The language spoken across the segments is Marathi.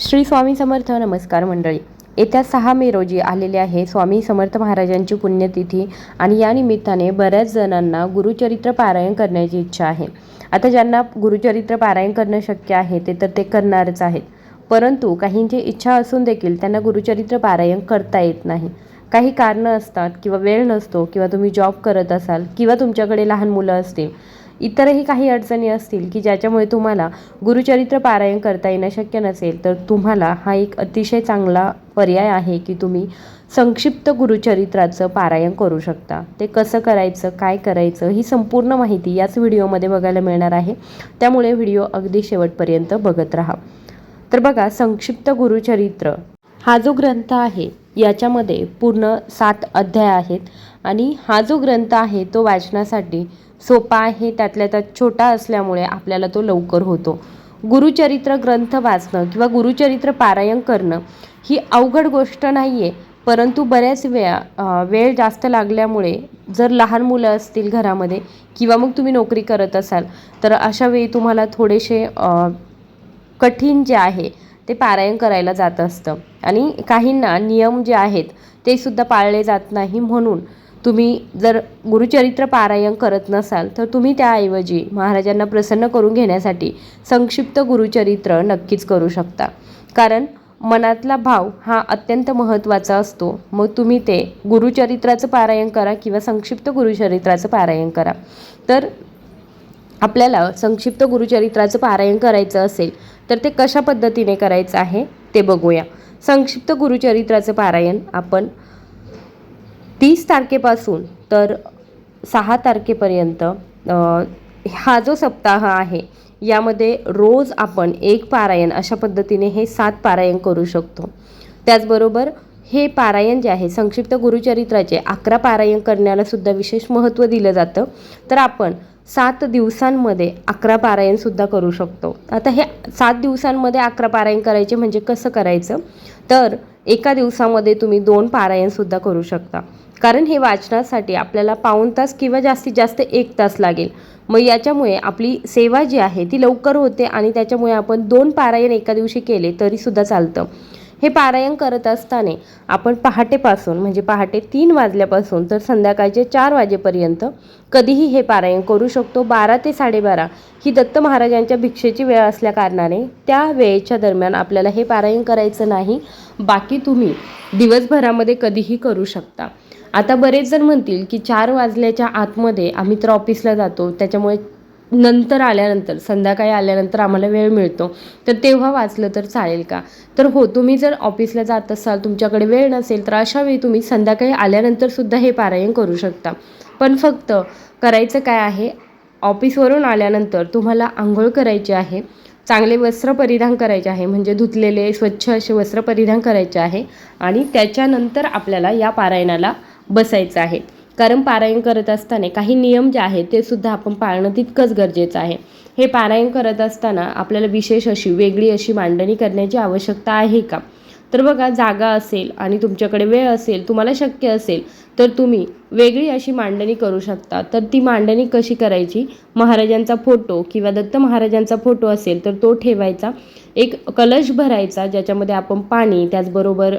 श्री स्वामी समर्थ नमस्कार मंडळी. येत्या सहा मे रोजी आलेले आहे स्वामी समर्थ महाराजांची पुण्यतिथी आणि या निमित्ताने बऱ्याच जणांना गुरुचरित्र पारायण करण्याची इच्छा आहे. आता ज्यांना गुरुचरित्र पारायण करणं शक्य आहे ते तर ते करणारच आहेत. परंतु काहींची इच्छा असून देखील त्यांना गुरुचरित्र पारायण करता येत नाही. काही कारणं असतात किंवा वेळ नसतो किंवा तुम्ही जॉब करत असाल किंवा तुमच्याकडे लहान मुलं असतील इतरही काही अडचणी असतील की ज्याच्यामुळे तुम्हाला गुरुचरित्र पारायण करता येणं शक्य नसेल तर तुम्हाला हा एक अतिशय चांगला पर्याय आहे की तुम्ही संक्षिप्त गुरुचरित्राचं पारायण करू शकता. ते कसं करायचं काय करायचं ही संपूर्ण माहिती याच व्हिडिओमध्ये बघायला मिळणार आहे. त्यामुळे व्हिडिओ अगदी शेवटपर्यंत बघत राहा. तर बघा संक्षिप्त गुरुचरित्र हा जो ग्रंथ आहे याच्यामध्ये पूर्ण सात अध्याय आहेत. आणि हा जो ग्रंथ आहे तो वाचनासाठी सोपा आहे त्यातल्या त्यात छोटा असल्यामुळे आपल्याला तो लवकर होतो. गुरुचरित्र ग्रंथ वाचणं किंवा गुरुचरित्र पारायण करणं ही अवघड गोष्ट नाही आहे परंतु बऱ्याच वेळा वेळ जास्त लागल्यामुळे जर लहान मुलं असतील घरामध्ये किंवा मग तुम्ही नोकरी करत असाल तर अशा वेळी तुम्हाला थोडेसे कठीण जे आहे ते पारायण करायला जात असतं. आणि काहींना नियम जे आहेत ते सुद्धा पाळले जात नाही म्हणून तुम्ही जर गुरुचरित्र पारायण करत नसाल तर तुम्ही त्याऐवजी महाराजांना प्रसन्न करून घेण्यासाठी संक्षिप्त गुरुचरित्र नक्कीच करू शकता. कारण मनातला भाव हा अत्यंत महत्त्वाचा असतो. मग तुम्ही ते गुरुचरित्राचं पारायण करा किंवा संक्षिप्त गुरुचरित्राचं पारायण करा. तर आपल्याला संक्षिप्त गुरुचरित्राचं पारायण करायचं असेल तर ते कशा पद्धतीने करायचं आहे ते बघूया. संक्षिप्त गुरुचरित्राचं पारायण आपण तीस तारखेपासून तर सहा तारखेपर्यंत हा जो सप्ताह आहे यामध्ये रोज आपण एक पारायण अशा पद्धतीने हे सात पारायण करू शकतो. त्याचबरोबर हे पारायण जे आहे संक्षिप्त गुरुचरित्राचे अकरा पारायण करण्याला सुद्धा विशेष महत्त्व दिलं जातं. तर आपण सात दिवसांमध्ये अकरा पारायणसुद्धा करू शकतो. आता हे सात दिवसांमध्ये अकरा पारायण करायचे म्हणजे कसं करायचं? तर एका दिवसामध्ये तुम्ही दोन पारायणसुद्धा करू शकता. कारण हे वाचनासाठी आपल्याला पाऊण तास किंवा जास्तीत जास्त एक तास लागेल. मग याच्यामुळे आपली सेवा जी आहे ती लवकर होते आणि त्याच्यामुळे आपण दोन पारायण एका दिवशी केले तरीसुद्धा चालतं. हे पारायण करत असताना आपण पहाटेपासून म्हणजे पहाटे तीन वाजल्यापासून तर संध्याकाळचे चार वाजेपर्यंत कधीही हे पारायण करू शकतो. बारा ते साडेबारा ही दत्त महाराजांच्या भिक्षेची वेळ असल्याकारणाने त्या वेळेच्या दरम्यान आपल्याला हे पारायण करायचं नाही. बाकी तुम्ही दिवसभरामध्ये कधीही करू शकता. आता बरेच जण म्हणतील की चार वाजल्याच्या आतमध्ये आम्ही तर ऑफिसला जातो त्याच्यामुळे नंतर आल्यानंतर संध्याकाळी आल्यानंतर आम्हाला वेळ मिळतो. तर तेव्हा वाचलं तर चालेल का? तर हो तुम्ही जर ऑफिसला जात असाल तुमच्याकडे वेळ नसेल तर अशा वेळी तुम्ही संध्याकाळी आल्यानंतर सुद्धा हे पारायण करू शकता. पण फक्त करायचं काय आहे? ऑफिसवरून आल्यानंतर तुम्हाला आंघोळ करायची आहे चांगले वस्त्र परिधान करायचे आहे म्हणजे धुतलेले स्वच्छ असे वस्त्र परिधान करायचे आहे आणि त्याच्यानंतर आपल्याला या पारायणाला बसायचं आहे. कारण पारायण करत असताना काही नियम जे आहेत ते सुद्धा आपण पाळणं तितकंच गरजेचं आहे. हे पारायण करत असताना आपल्याला विशेष अशी वेगळी अशी मांडणी करण्याची आवश्यकता आहे का? तर बघा जागा असेल आणि तुमच्याकडे वेळ असेल तुम्हाला शक्य असेल तर तुम्ही वेगळी अशी मांडणी करू शकता. तर ती मांडणी कशी करायची? महाराजांचा फोटो किंवा दत्त महाराजांचा फोटो असेल तर तो ठेवायचा. एक कलश भरायचा ज्याच्यामध्ये आपण पाणी त्याचबरोबर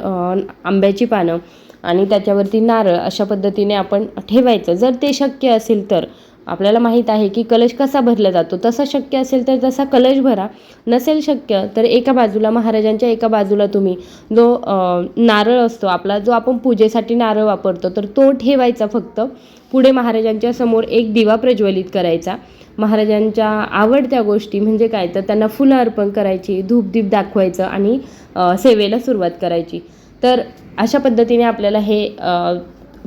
आंब्याची पानं आणि त्याच्यावरती नारळ अशा पद्धतीने आपण ठेवायचं. जर ते शक्य असेल तर. आपल्याला माहीत आहे की कलश कसा भरला जातो. तसा शक्य असेल तर तसा कलश भरा. नसेल शक्य तर एका बाजूला महाराजांच्या एका बाजूला तुम्ही जो नारळ असतो आपला जो आपण पूजेसाठी नारळ वापरतो तर तो ठेवायचा फक्त. पुढे महाराजांच्या समोर एक दिवा प्रज्वलित करायचा. महाराजांच्या आवडत्या गोष्टी म्हणजे काय? तर त्यांना फुलं अर्पण करायची धूपदीप दाखवायचं आणि सेवेला सुरुवात करायची. तर अशा पद्धतीने आपल्याला हे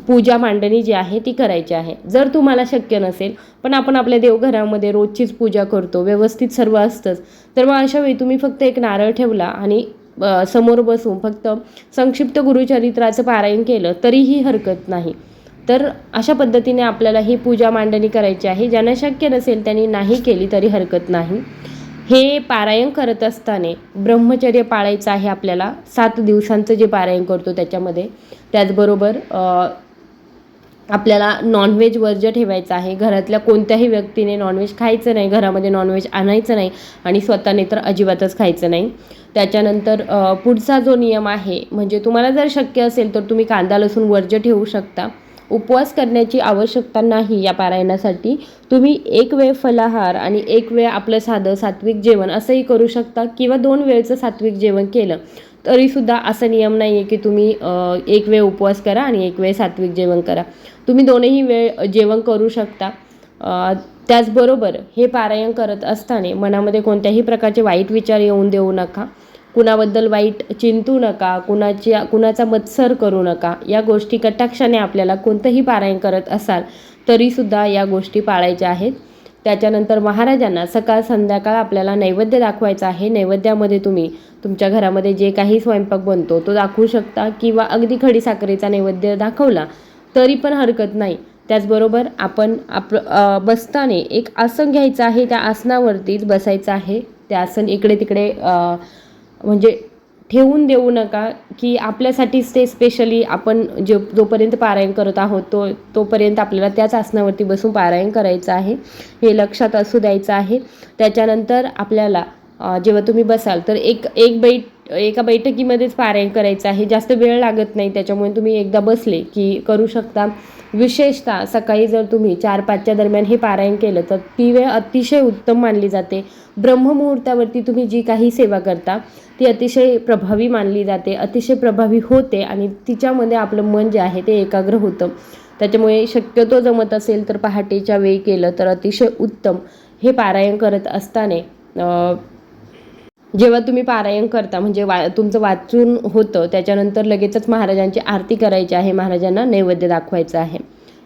पूजा मांडणी जी आहे ती करायची आहे. जर तुम्हाला शक्य नसेल पण आपण आपल्या देवघरामध्ये रोजचीच पूजा करतो व्यवस्थित सर्व असतंच तर मग अशा वेळी तुम्ही फक्त एक नारळ ठेवला आणि समोर बसून फक्त संक्षिप्त गुरुचरित्राचं पारायण केलं तरीही हरकत नाही. तर अशा पद्धतीने आपल्याला ही पूजा मांडणी करायची आहे. ज्यांना शक्य नसेल त्यांनी नाही केली तरी हरकत नाही. हे पारायण करत असताना ब्रह्मचर्य पाळायचं आहे आपल्याला. सात दिवसांचं जे पारायण करतो त्याच्यामध्ये. त्याचबरोबर आपल्याला नॉनव्हेज वर्ज्य ठेवायचं आहे घरातल्या कोणत्याही व्यक्तीने नॉनव्हेज खायचं नाही घरामध्ये नॉनव्हेज आणायचं नाही आणि स्वतःने तर अजिबातच खायचं नाही. त्याच्यानंतर पुढचा जो नियम आहे म्हणजे तुम्हाला जर शक्य असेल तर तुम्ही कांदा लसूण वर्ज्य ठेवू शकता. उपवास करण्याची आवश्यकता नाही या पारायणासाठी. तुम्ही एक वेळ फलाहार आणि एक वेळ आपलं साधं सात्विक जेवण असंही करू शकता किंवा दोन वेळचं सात्विक जेवण केलं तरीसुद्धा असा नियम नाही आहे की तुम्ही एक वेळ उपवास करा आणि एक वेळ सात्विक जेवण करा. तुम्ही दोनही वेळ जेवण करू शकता. त्याचबरोबर हे पारायण करत असताना मनामध्ये कोणत्याही प्रकारचे वाईट विचार येऊन देऊ नका. कुणाबद्दल वाईट चिंतू नका कुणाची कुणाचा मत्सर करू नका या गोष्टी कटाक्षाने आपल्याला कोणतंही पारायण करत असाल तरीसुद्धा या गोष्टी पाळायच्या आहेत. त्याच्यानंतर महाराजांना सकाळ संध्याकाळ आपल्याला नैवेद्य दाखवायचा आहे. नैवेद्यामध्ये तुम्ही तुमच्या घरामध्ये जे काही स्वयंपाक बनतो तो दाखवू शकता किंवा अगदी खडीसाखरेचा नैवेद्य दाखवला तरी पण हरकत नाही. त्याचबरोबर आपण आप बसताने एक आसन घ्यायचं आहे त्या आसनावरतीच बसायचं आहे. ते आसन इकडे तिकडे म्हणजे ठेवून देऊ नका की आपल्यासाठीच ते स्पेशली आपण जो जोपर्यंत पारायण करत आहोत तो तोपर्यंत आपल्याला त्याच आसनावरती बसून पारायण करायचं आहे. हे लक्षात असू द्यायचं आहे. त्याच्यानंतर आपल्याला जेव्हा तुम्ही बसाल तर एक एक बैठ एका बैठकीमध्येच पारायण करायचं आहे. जास्त वेळ लागत नाही. त्याच्यामुळे तुम्ही एकदा बसले की करू शकता. विशेषतः सकाळी जर तुम्ही चार पाचच्या दरम्यान हे पारायण केलं तर ती वेळ अतिशय उत्तम मानली जाते. ब्रह्ममुहूर्तावरती तुम्ही जी काही सेवा करता ती अतिशय प्रभावी मानली जाते अतिशय प्रभावी होते आणि तिच्यामध्ये आपलं मन जे आहे ते एकाग्र होतं. त्याच्यामुळे शक्यतो जमत असेल तर पहाटेच्या वेळी केलं तर अतिशय उत्तम. हे पारायण करत असताना जेव्हा तुम्ही पारायण करता म्हणजे वा तुमचं वाचून होतं त्याच्यानंतर लगेचच महाराजांची आरती करायची आहे महाराजांना नैवेद्य दाखवायचं आहे.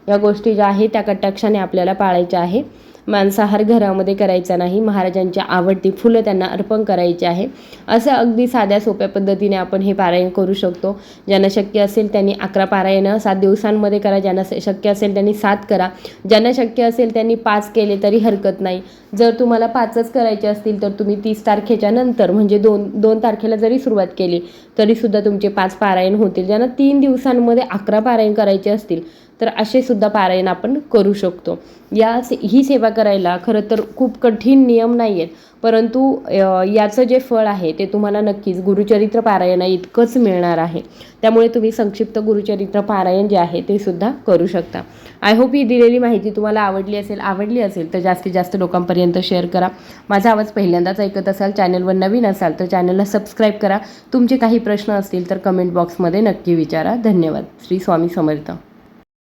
या गोष्टी ज्या आहेत त्या कटाक्षाने आपल्याला पाळायच्या आहे. मांसाहार घरामध्ये करायचा नाही महाराजांच्या आवडती फुलं त्यांना अर्पण करायची आहे. असं अगदी साध्या सोप्या पद्धतीने आपण हे पारायण करू शकतो. ज्यांना शक्य असेल त्यांनी अकरा पारायणं सात दिवसांमध्ये करा ज्यांना शक्य असेल त्यांनी सात करा. ज्यांना शक्य असेल त्यांनी पाच केले तरी हरकत नाही. जर तुम्हाला पाचच करायचे असतील तर तुम्ही तीस तारखेच्या नंतर म्हणजे दोन दोन तारखेला जरी सुरुवात केली तरीसुद्धा तुमचे पाच पारायण होतील. ज्यांना तीन दिवसांमध्ये अकरा पारायण करायचे असतील तर असे सुद्धा पारायण आपण करू शकतो. या से ही सेवा करायला खरं तर खूप कठीण नियम नाही आहेत परंतु याचं जे फळ आहे ते तुम्हाला नक्कीच गुरुचरित्र पारायणा इतकंच मिळणार आहे. त्यामुळे तुम्ही संक्षिप्त गुरुचरित्र पारायण जे आहे ते सुद्धा करू शकता. आय होप ही दिलेली माहिती तुम्हाला आवडली असेल आवडली असेल तर जास्तीत जास्त लोकांपर्यंत शेअर करा. माझा आवाज पहिल्यांदाच ऐकत असाल चॅनलवर नवीन असाल तर चॅनलला सबस्क्राईब करा. तुमचे काही प्रश्न असतील तर कमेंट बॉक्समध्ये नक्की विचारा. धन्यवाद. श्री स्वामी समर्थ.